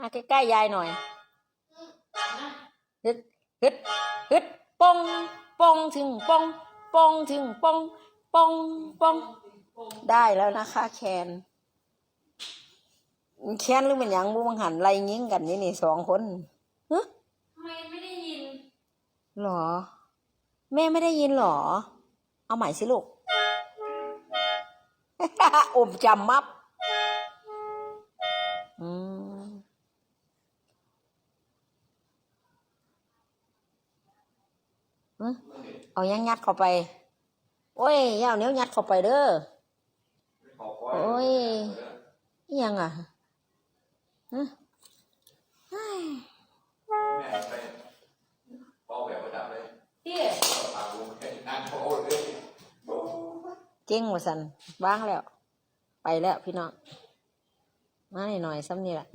มาใกล้ๆยายหน่อยฮึดฮึดฮึดปองปองถึงปองปองถึงปองปองปองได้แล้วนะคะแคนแคนหรือเป็นหยังบูมังหันไล่ยิงกันนี่นี่สองคนฮะทำไมไม่ได้ยินหรอ แม่ไม่ได้ยินหรอ เอาใหม่สิลูกอมจำมับ อืม เอ้ยเอายังยัดเข้าไป โอ้ยอย่าเอาเนี้ยยัดเข้าไปเด้อ โอ้ยอิหยังอะฮะเฮ้ยแม่ไปเป้าแบบประดับเลยพี่ปากวงแค่นั่งโอ้เลยเก่งว่าสันบ้างแล้ว ไปแล้วพี่น้อง มาหน่อยๆซ้ำนี่แหละ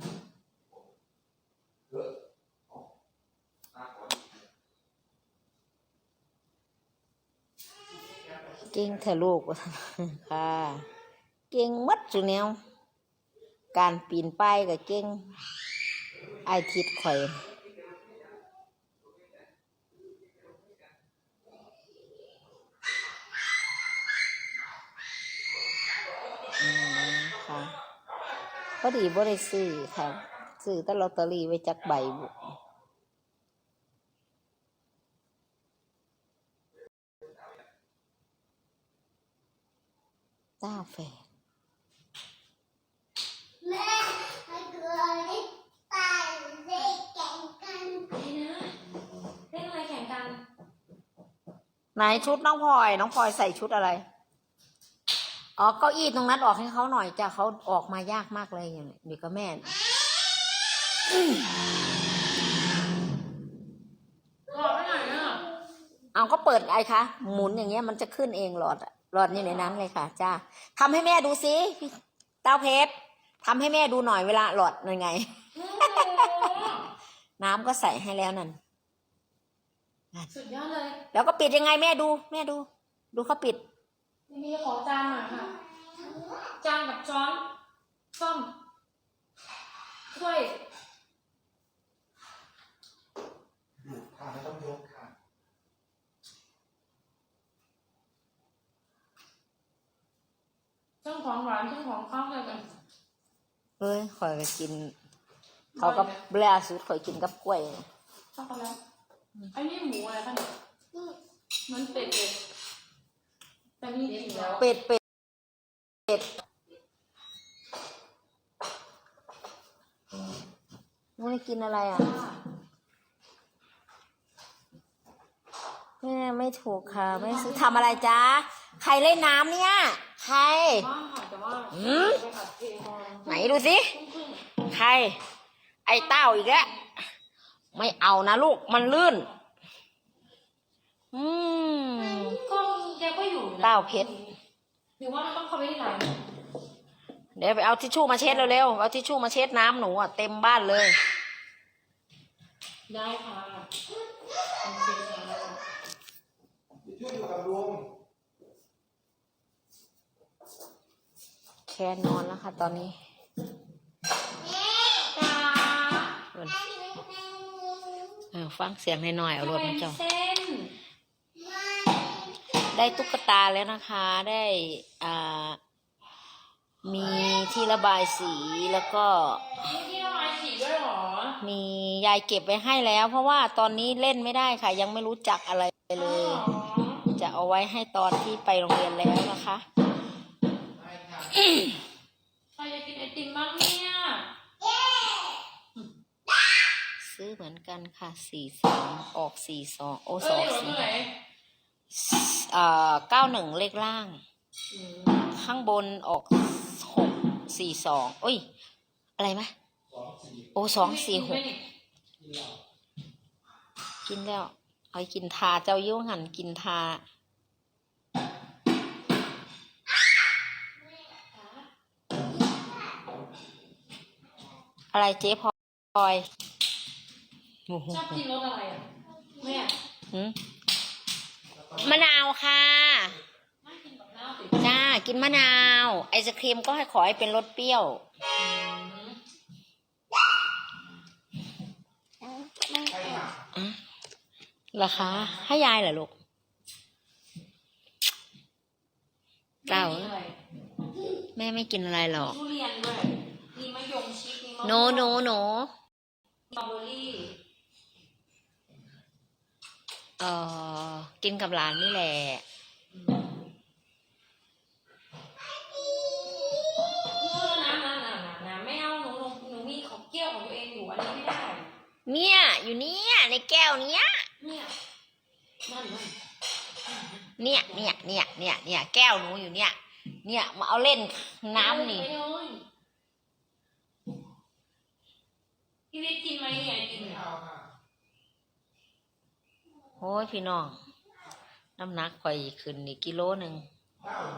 เก่งเถอะลูกค่ะ เก่งมัดสุแนวการปีนป้ายก็เก่งไอทิดข่อยพอดีบ่ได้ซื้อค่ะซื้อแต่ลอตเตอรี่ไว้จักใบบุ ต้าแฝดแม่ให้เกลือให้ตายเด็กแก่งกันนี่นะเล่นอะไรแข่งกันไหนชุดน้องพลอย น้องพลอยใส่ชุดอะไร อ๋อ เก้าอี้ตรงนั้นออกให้เขาหน่อยจ้ะเขาออกมายากมากเลยอย่างนี้อยู่กับแม่น่ะหลอดไปไหนอะเอาก็เปิดไอ้คะ หมุนอย่างเงี้ยมันจะขึ้นเองหลอดอะ หลอดอยู่ในนั้นเลยค่ะ จ้าทำให้แม่ดูสิพี่เต้าเพชรทำให้แม่ดูหน่อยเวลาหลอดยังไงโอ้โหน้ำก็ใส่ให้แล้วนั่นสุดยอดเลย แล้วก็ปิดยังไงแม่ดู แม่ดู ดูเขาปิดนี่มีขอจานหน่อยค่ะ จานกับช้อนส้มถ้วย ทางไม่ต้องยกค่ะ เครื่องของหวานเครื่องของข้าวเลยกันเฮ้ยข่อยก็กิน เขาก็เบลาสุดข่อยกินกับกล้วยช็อกโกแลตอันนี้หมูอะไรคะเนี่ยเหมันเป็ดเลยแต่นี่กินแล้วเป็ดเป็ดเป็ดไม่ได้กินอะไรอะแม่ไม่ถูกค่ะ ไม่ซื้อทำอะไรจ๊ะ ใครเล่นน้ำเนี่ย ใครบ้างค่ะแต่ว่าหืมไปอัดเพลงมาไหนดูสิครึ่งใคร ไอ้เต้าอีกแล้ว ไม่เอานะลูก มันลื่น อืมๆก็แกก็อยู่นะเต้าเพชรหรือว่ามันต้องเข้าไปที่ไหนเดี๋ยวไปเอาทิชชู่มาเช็ดเร็วๆ เอาทิชชู่มาเช็ดน้ำหนูอะเต็มบ้านเลย ได้ค่ะโอเคค่ะช่วยอยู่กับลุง แค่นอนแล้วค่ะตอนนี้เออฟังเสียงหน่อยๆเอารถมาจอดเส้นได้ตุ๊กตาแล้วนะคะ ได้อ่ามีที่ระบายสีแล้วก็มีที่ระบายสีด้วยหรอมียายเก็บไว้ให้แล้ว เพราะว่าตอนนี้เล่นไม่ได้ค่ะ ยังไม่รู้จักอะไรเลย จะเอาไว้ให้ตอนที่ไปโรงเรียนแล้วนะคะ ใครจะกินไอติมบ้างเนี่ยซื้อเหมือนกันค่ะสี่สามออกสี่สองโอเอสอองเดี๋ยวสี่เมื่อไหร่อ่าเก้าหนึ่งเลขล่างอืมข้างบนออกหกสี่สองโอ้ย อะไรมะโอ้สองสี่หกกินแล้ว เอากินทาเจ้ายิ้วหันกินทา อะไรเจ๊พลอยโอ้โหชอบกินรสอะไรอะแม่หืมมะนาวค่ะไม่กินกับน้ำสิจ้ากินมะนาว ไอศครีมก็ให้ขอให้เป็นรสเปรี้ยวอืมเหรอคะ ให้ยายเหรอลูกเก้ามีอะไรแม่ไม่กินอะไรหรอก ทุเรียนด้วย โนโนโนสตรอเบอรี่เออกินกับหลานนี่แหละน้ำน้ำน้ำน้ำน้ำไม่เอาหนูหนูหนูมีของเกี้ยวของตัวเองอยู่อันนี้ไม่ได้ เนี่ย อยู่เนี่ยในแก้วเนี้ย เนี่ยนั่นนั่นเนี่ยเนี่ยเนี่ยเนี่ยเนี่ยแก้วหนูอยู่เนี่ย เนี่ยมาเอาเล่นน้ำนี่ ไม่เลย พี่วิทย์กินไหมเนี่ยกินเนี่ยโอ้ยพี่น้อง น้ำหนักข่อยขึ้นนี่กิโลหนึ่งข้าว